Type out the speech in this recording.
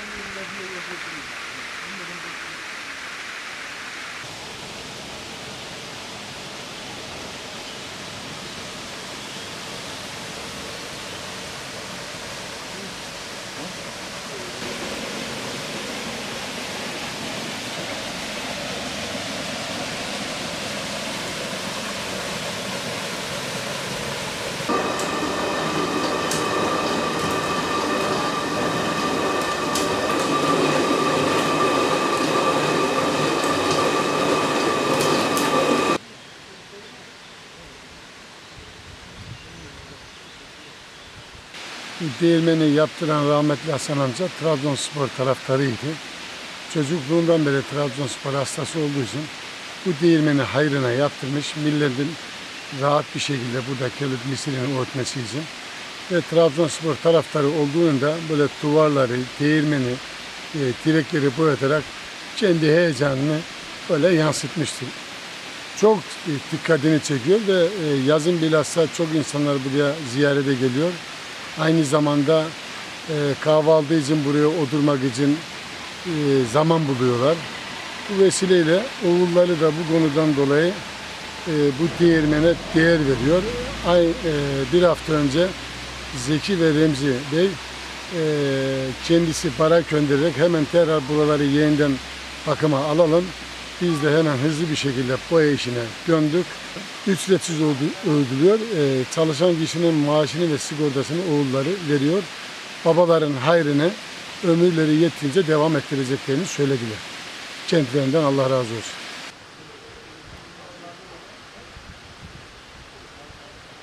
menina de meia değirmeni yaptıran rahmetli Hasan amca Trabzonspor taraftarıydı. Çocukluğundan beri Trabzonspor hastası olduğu için bu değirmeni hayrına yaptırmış. Milletin rahat bir şekilde burada kelip misirini öğretmesi için. Ve Trabzonspor taraftarı olduğunda böyle duvarları, değirmeni, e, direkleri boyatarak kendi heyecanını böyle yansıtmıştır. Çok e, dikkatini çekiyor ve e, yazın bilhassa çok insanlar buraya ziyarete geliyor. Aynı zamanda e, kahvaltı için buraya oturmak için e, zaman buluyorlar. Bu vesileyle oğulları da bu konudan dolayı e, bu değirmene değer veriyor. Ay, e, bir hafta önce Zeki ve Remzi Bey e, kendisi para göndererek hemen tekrar buraları yeniden bakıma alalım. Biz de hemen hızlı bir şekilde boya işine döndük. Ücretsiz ödü- ödülüyor. E, çalışan kişinin maaşını ve sigortasını oğulları veriyor. Babaların hayrını ömürleri yettiğince devam ettireceklerini söylediler. Kendilerinden Allah razı olsun.